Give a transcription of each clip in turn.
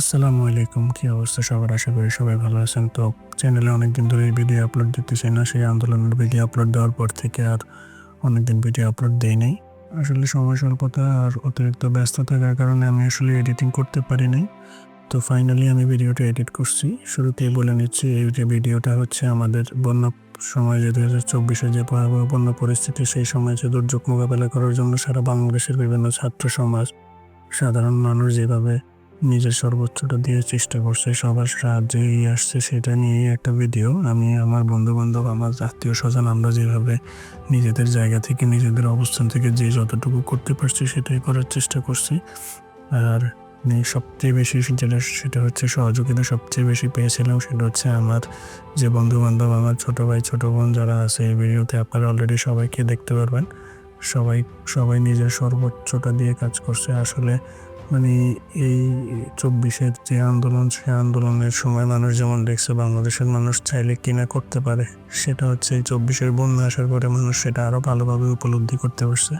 আসসালামু আলাইকুম, কি অবস্থা সবার? আশা করি সবাই ভালো আছেন। তো চ্যানেলে অনেকদিন ধরে ভিডিও আপলোড দিতেছি না, সেই আন্দোলনের ভিডিও আপলোড দেওয়ার পর থেকে আর অনেকদিন ভিডিও আপলোড দেই নাই। আসলে সময় স্বল্পতা আর অতিরিক্ত ব্যস্ত থাকার কারণে আমি আসলে এডিটিং করতে পারি নাই। তো ফাইনালি আমি ভিডিওটা এডিট করছি। শুরুতেই বলে নিচ্ছি, এই যে ভিডিওটা হচ্ছে আমাদের বন্যা সময় যে দু হাজার চব্বিশে যে ভয়াবহ বন্যা পরিস্থিতি, সেই সময় যে দুর্যোগ মোকাবেলা করার জন্য সারা বাংলাদেশের বিভিন্ন ছাত্র সমাজ, সাধারণ মানুষ যেভাবে নিজের সর্বোচ্চটা দিয়ে চেষ্টা করছে, সবার সাহায্যে এগিয়ে আসছে সেটা নিয়েই একটা ভিডিও আমি আমার বন্ধু বান্ধব আমার আত্মীয় স্বজন আমরা যেভাবে নিজেদের জায়গা থেকে, নিজেদের অবস্থান থেকে যে যতটুকু করতে পারছি সেটাই করার চেষ্টা করছি। আর সবচেয়ে বেশি যেটা, সেটা হচ্ছে সহযোগিতা সবচেয়ে বেশি পেয়েছিলাম, সেটা হচ্ছে আমার যে বন্ধু বান্ধব আমার ছোট ভাই, ছোটো বোন যারা আছে এই ভিডিওতে আপনারা অলরেডি সবাইকে দেখতে পারবেন। সবাই সবাই নিজের সর্বোচ্চটা দিয়ে কাজ করছে। আসলে মানে এই চব্বিশের যে আন্দোলন সে আন্দোলনের সময় মানুষ যেমন দেখছে, বাংলাদেশের মানুষ চাইলে কিনা করতে পারে। সেটা হচ্ছে এই চব্বিশের বন্যা আসার পরে মানুষ সেটা আরও ভালোভাবে উপলব্ধি করতে পারছে।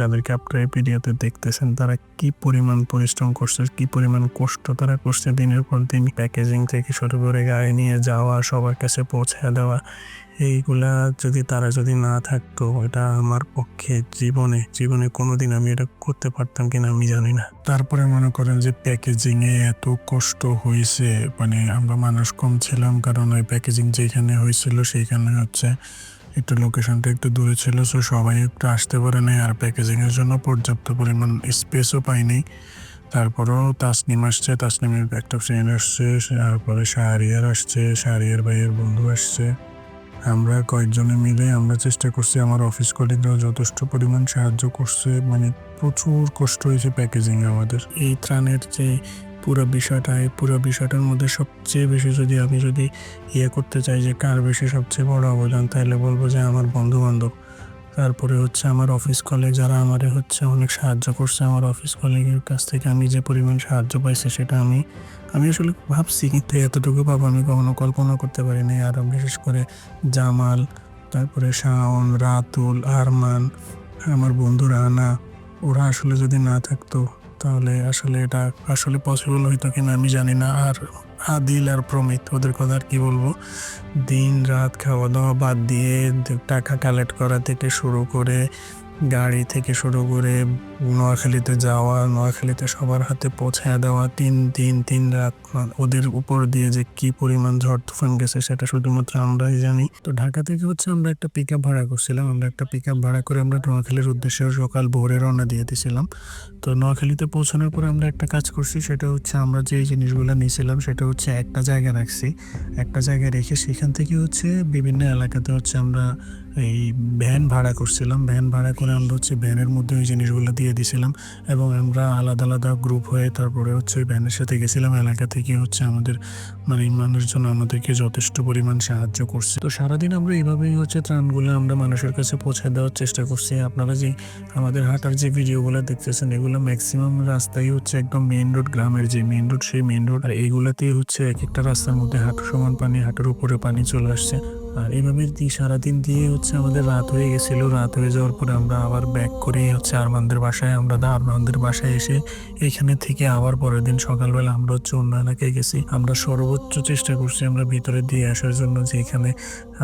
যাদেরকে আপনারা এই ভিডিওতে দেখতেছেন, তারা কি পরিমাণ পরিশ্রম করছে, কি পরিমাণ কষ্ট তারা করছে দিনের পর দিন প্যাকেজিং থেকে শুরু করে গাড়ি নিয়ে যাওয়া, সবার কাছে পৌঁছে দেওয়া, এইগুলা যদি তারা যদি না থাকতো, এটা আমার পক্ষে জীবনে জীবনে কোনোদিন আমি এটা করতে পারতাম কিনা আমি জানি না। তারপরে মনে করেন যে প্যাকেজিং এ এত কষ্ট হয়েছে মানে আমরা মানুষ কম ছিলাম, কারণ ওই প্যাকেজিং যেখানে হয়েছিল, সেইখানে হচ্ছে একটু লোকেশনটা একটু দূরে ছিল সো সবাই একটু আসতে পারে নাই। আর প্যাকেজিংয়ের জন্য পর্যাপ্ত পরিমাণ স্পেসও পাইনি। তারপরেও তাসনিম আসছে, তাসনিমের একটা ফ্রেন্ড আসছে, তারপরে শাহরিয়ার আসছে, শাহরিয়ার ভাইয়ের বন্ধু আসছে। আমরা কয়েকজনে মিলে আমরা চেষ্টা করছি, আমার অফিস কলিগরাও যথেষ্ট পরিমাণ সাহায্য করছে। মানে প্রচুর কষ্ট হয়েছে প্যাকেজিং আমাদের। এই ত্রাণের যে পুরো বিষয়টা, এই পুরো বিষয়টার মধ্যে সবচেয়ে বেশি যদি আমি যদি ইয়ে করতে চাই যে কার বেশি সবচেয়ে বড় অবদান তাহলে বলব যে আমার বন্ধু বান্ধব তারপরে হচ্ছে আমার অফিস কলিগ যারা আমারে হচ্ছে অনেক সাহায্য করছে আমার অফিস কলিগের কাছ থেকে আমি যে পরিমাণ সাহায্য পাইছি সেটা আমি আমি আসলে ভাবছি কিন্তু এতটুকু পাবো আমি কখনো কল্পনা করতে পারিনি। আর বিশেষ করে জামাল, তারপরে শাওন, রাতুল, আরমান, আমার বন্ধু রানা ওরা আসলে যদি না থাকতো তাহলে আসলে এটা আসলে পসিবল হইতো কিনা আমি জানি না। আর আদিল আর প্রমিত, ওদের কথা আর কী বলব? দিন রাত খাওয়া দাওয়া বাদ দিয়ে টাকা কালেক্ট করা থেকে শুরু করে, গাড়ি থেকে শুরু করে নোয়াখালীতে যাওয়া, নোয়াখালীতে সবার হাতে পৌঁছায় দেওয়া, তিন দিন, তিন রাত ওদের উপর দিয়ে যে কি পরিমাণ ঝড় তুফান গেছে সেটা শুধুমাত্র আমরাই জানি। তো ঢাকা থেকে হচ্ছে আমরা একটা পিক আপ ভাড়া করছিলাম। আমরা একটা পিক আপ ভাড়া করে আমরা নোয়াখালীর উদ্দেশ্যে সকাল ভোরে রওনা দিয়ে দিয়েছিলাম তো নোয়াখালীতে পৌঁছানোর পরে আমরা একটা কাজ করছি, সেটা হচ্ছে আমরা যে জিনিসগুলো নিয়েছিলাম সেটা হচ্ছে একটা জায়গায় রাখছি। একটা জায়গায় রেখে সেখান থেকে হচ্ছে বিভিন্ন এলাকাতে হচ্ছে আমরা এই ভ্যান ভাড়া করছিলাম। ভ্যান ভাড়া করে আমরা হচ্ছে ভ্যানের মধ্যে ওই জিনিসগুলো দিয়ে দিছিলাম এবং আমরা আলাদা আলাদা গ্রুপ হয়ে তারপরে হচ্ছে ওই ভ্যানের সাথে গেছিলাম। এলাকা থেকে হচ্ছে আমাদের মানে মানুষজন আমাদেরকে যথেষ্ট পরিমাণ সাহায্য করছে। তো সারাদিন আমরা এইভাবেই হচ্ছে ত্রাণগুলো আমরা মানুষের কাছে পৌঁছে দেওয়ার চেষ্টা করছি। আপনারা যে আমাদের হাঁটার যে ভিডিওগুলো দেখতেছেন, এগুলো ম্যাক্সিমাম রাস্তাই হচ্ছে একদম মেইন রোড গ্রামের যে মেইন রোড সেই মেইন রোড আর এইগুলাতেই হচ্ছে এক একটা রাস্তার মধ্যে হাঁটু সমান পানি, হাঁটুর উপরে পানি চলে আসছে। আর এভাবে সারাদিন দিয়ে হচ্ছে আমাদের রাত হয়ে গেছিল। রাত হয়ে যাওয়ার পরে আমরা আবার ব্যাক করে হচ্ছে আরমানদের বাসায়, আমরা আরমানদের বাসায় এসে এখানে থেকে আবার পরের দিন সকালবেলা আমরা হচ্ছে অন্য এলাকায় গেছি। আমরা সর্বোচ্চ চেষ্টা করছি আমরা ভিতরে দিয়ে আসার জন্য যে এখানে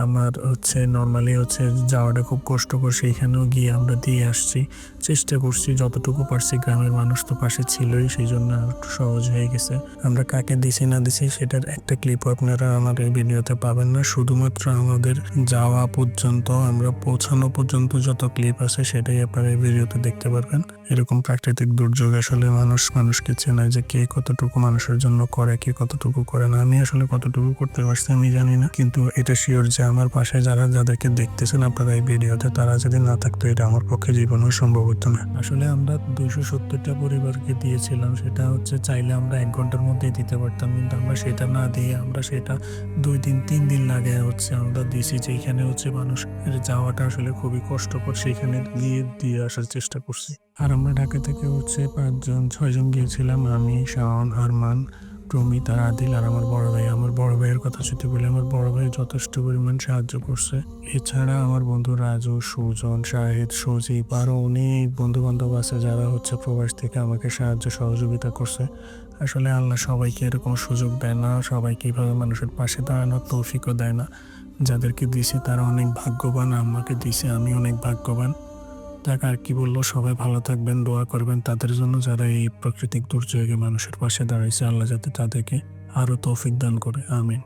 আমার হচ্ছে নর্মালি হচ্ছে যাওয়াটা খুব কষ্টকর, সেইখানেও গিয়ে আমরা দিয়ে আসছি। চেষ্টা করছি, যতটুকু পারছি গ্রামের মানুষ তো পাশে ছিলই সেই জন্য একটু সহজ হয়ে গেছে। আমরা কাকে দিছি না দিছি, সেটার একটা ক্লিপও আপনারা আমার এই ভিডিওতে পাবেন না। শুধুমাত্র আমাদের যাওয়া পর্যন্ত, আমরা পৌঁছানো পর্যন্ত যত ক্লিপ আছে, সেটাই আপনারা এই ভিডিওতে দেখতে পারবেন। এরকম প্রাকৃতিক দুর্যোগ আসলে মানুষ, মানুষকে চেনায় যে কে কতটুকু মানুষের জন্য করে, কে কতটুকু করে না। আমি আসলে কতটুকু করতে পারছি আমি জানি না, কিন্তু এটা শিওর যে আমার পাশে যারা যাদেরকে দেখতেছেন আপনারা এই ভিডিওতে, তারা যদি না থাকতো এটা আমার পক্ষে জীবনেও সম্ভব হতো না। আসলে আমরা দুইশো সত্তরটা পরিবারকে দিয়েছিলাম, সেটা হচ্ছে চাইলে আমরা এক ঘণ্টার মধ্যেই দিতে পারতাম, কিন্তু আমরা সেটা না দিয়ে আমরা সেটা দুই দিন, তিন দিন লাগে হচ্ছে আমরা দিছি যেখানে হচ্ছে মানুষ যাওয়াটা আসলে খুবই কষ্টকর, সেখানে গিয়ে দিয়ে আসার চেষ্টা করছি। আর আমরা ঢাকা থেকে হচ্ছে পাঁচজন, ছয়জন গিয়েছিলাম, আমি, শাওন, আরমান প্রমিত আর আদিল আর আমার বড় ভাই। আমার বড় ভাইয়ের কথা যদি বলি, আমার বড় ভাই যথেষ্ট পরিমাণ সাহায্য করছে। এছাড়া আমার বন্ধু রাজু, সুজন, শাহিদ, সজীব আরও অনেক বন্ধু বান্ধব আছে যারা হচ্ছে প্রবাস থেকে আমাকে সাহায্য সহযোগিতা করছে। আসলে আল্লাহ সবাইকে এরকম সুযোগ দেয় না, সবাইকে এইভাবে মানুষের পাশে দাঁড়ানোর তৌফিকও দেয় না। যাদেরকে দিছে তারা অনেক ভাগ্যবান, আমাকে দিছে আমি অনেক ভাগ্যবান। আর কি বলল? সবাই ভালো থাকবেন, দোয়া করবেন তাদের জন্য যারা এই প্রাকৃতিক দুর্যোগে মানুষের পাশে দাঁড়াইছে। আল্লাহ যাতে তাদেরকে আরও তৌফিক দান করে। আমিন।